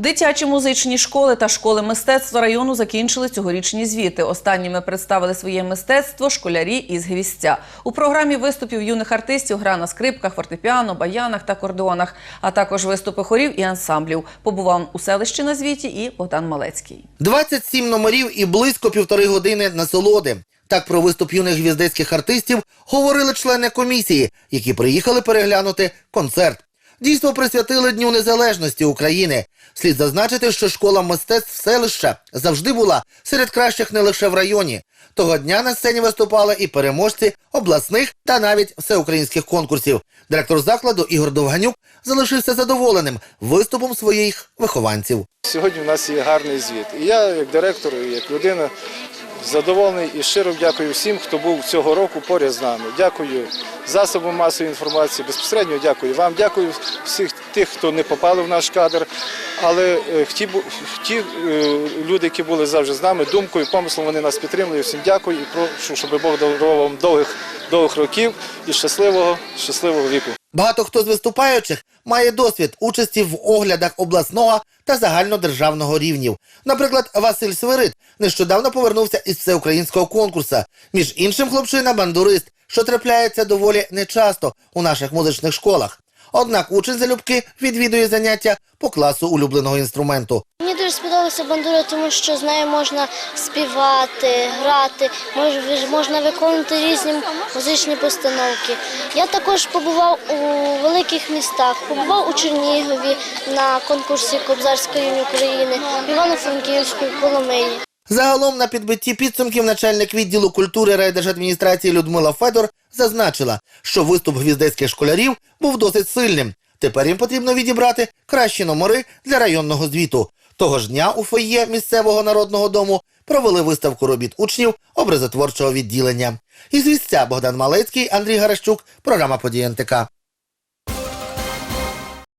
Дитячі музичні школи та школи мистецтва району закінчили цьогорічні звіти. Останніми представили своє мистецтво школярі із Гвістя. У програмі виступів юних артистів гра на скрипках, фортепіано, баянах та кордонах, а також виступи хорів і ансамблів. Побував у селищі на звіті і Богдан Малецький. 27 номерів і близько півтори години насолоди. Так про виступ юних гвіздецьких артистів говорили члени комісії, які приїхали переглянути концерт. Дійство присвятили Дню Незалежності України. Слід зазначити, що школа мистецтв селища завжди була серед кращих не лише в районі. Того дня на сцені виступали і переможці обласних та навіть всеукраїнських конкурсів. Директор закладу Ігор Довганюк залишився задоволеним виступом своїх вихованців. Сьогодні в нас є гарний звіт. І я, як директор, і як людина, задоволений і щиро дякую всім, хто був цього року поряд з нами. Дякую засобам масової інформації, безпосередньо дякую вам, дякую всіх тих, хто не попали в наш кадр. Але е, ті, ті е, люди, які були завжди з нами, думкою, помислом, вони нас підтримують. Всім дякую і прошу, щоб Бог дарував вам довгих, довгих років і щасливого, щасливого віку. Багато хто з виступаючих має досвід участі в оглядах обласного та загальнодержавного рівнів. Наприклад, Василь Свирид нещодавно повернувся із всеукраїнського конкурсу. Між іншим, хлопчина бандурист, що трапляється доволі нечасто у наших музичних школах. Однак учень залюбки відвідує заняття по класу улюбленого інструменту. Дуже сподобалася бандура, тому що з нею можна співати, грати, мож- можна виконувати різні музичні постановки. Я також побував у великих містах, побував у Чернігові на конкурсі Кобзарської України, в Івано-Франківську, Коломиї. Загалом на підбитті підсумків начальник відділу культури райдержадміністрації Людмила Федор зазначила, що виступ гвіздецьких школярів був досить сильним. Тепер їм потрібно відібрати кращі номери для районного звіту. Того ж дня у фоє місцевого народного дому провели виставку робіт учнів образотворчого відділення. Із вістця Богдан Малецький, Андрій Гаращук, програма «Події НТК».